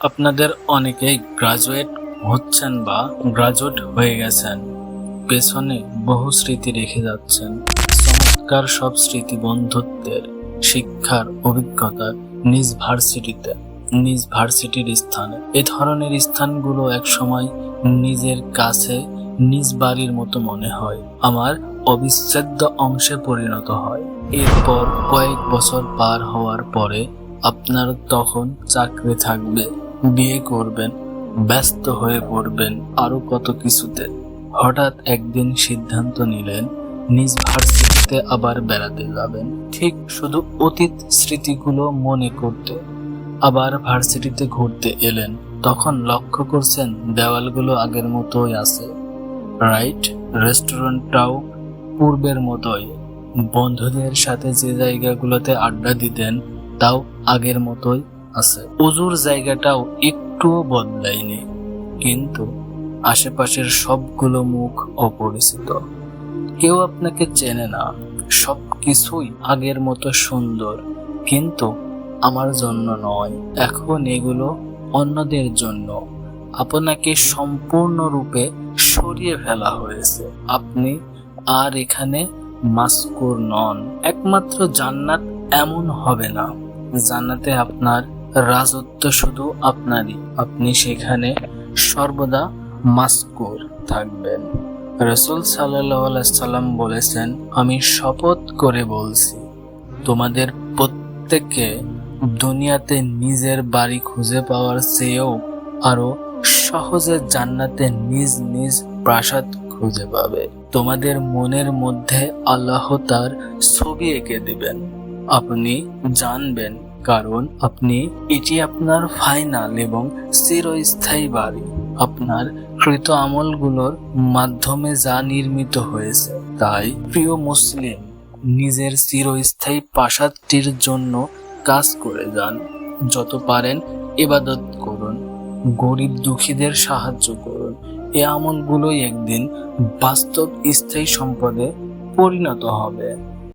আপনাদের অনেকেই গ্রাজুয়েট হচ্ছেন বা গ্রাজুয়েট হয়ে গেছেন। পেছনে বহু স্মৃতি রেখে যাচ্ছেন। চমৎকার সব স্মৃতি বন্ধুত্বের, শিক্ষার অভিজ্ঞতার নিজ ভার্সিটিতে, নিজ ভার্সিটির স্থানে। এ ধরনের স্থানগুলো একসময় নিজের কাছে, নিজ বাড়ির মতো মনে হয়। আমার অবিচ্ছেদ্য অংশে পরিণত হয়। এরপর কয়েক বছর পার হওয়ার পরে আপনার তখন চাকরি থাকবে। বিয়ে করবেন, ব্যস্ত হয়ে পড়বেন আরও কত কিছুতে। হঠাৎ একদিন সিদ্ধান্ত নিলেন, নিজ ভার্সিটিতে আবার বেড়াতে যাবেন। ঠিক শুধু অতীত স্মৃতিগুলো মনে করতে। আবার ভার্সিটিতে ঘুরতে এলেন, তখন লক্ষ্য করছেন দেওয়ালগুলো আগের মতোই আছে। রাইট, রেস্টুরেন্টটাও পূর্বের মতোই। বন্ধুদের সাথে যে জায়গাগুলোতে আড্ডা দিতেন, তাও আগের মতোই। আছে। উজুর জায়গাটাও একটুও বদলায়নি, কিন্তু আশেপাশের সবগুলো মুখ অপরিচিত। কেউ আপনাকে চেনে না সব কিছুই আগের মতো সুন্দর, কিন্তু আমার জন্য নয়। এখন এগুলো অন্যদের জন্য। আপনাকে সম্পূর্ণরূপে সরিয়ে ফেলা হয়েছে। আপনি আর এখানে মাস্কুর নন। একমাত্র জান্নাত এমন হবে না, জান্নাতে আপনার রাজত্ব শুধু আপনারই। আপনি সেখানে সর্বদা মাস্কুর থাকবেন। রসুল সাল্লাম বলেছেন, আমি শপথ করে বলছি, তোমাদের প্রত্যেককে দুনিয়াতে নিজের বাড়ি খুঁজে পাওয়ার চেয়েও আরও সহজে জান্নাতে নিজ নিজ প্রাসাদ খুঁজে পাবে। তোমাদের মনের মধ্যে আল্লাহ তার ছবি এঁকে দিবেন। আপনি জানবেন কারণ আপনি এটি আপনার ফাইনাল এবং চিরস্থায়ী বাড়ি। আপনার কৃত আমলগুলোর মাধ্যমে যা নির্মিত হয়েছে, তাই প্রিয় মুসলিম, নিজের চিরস্থায়ী প্রাসাদটির জন্য কাজ করে যান। যত পারেন এবাদত করুন, গরিব দুঃখীদের সাহায্য করুন। এ আমলগুলোই একদিন বাস্তব স্থায়ী সম্পদে পরিণত হবে।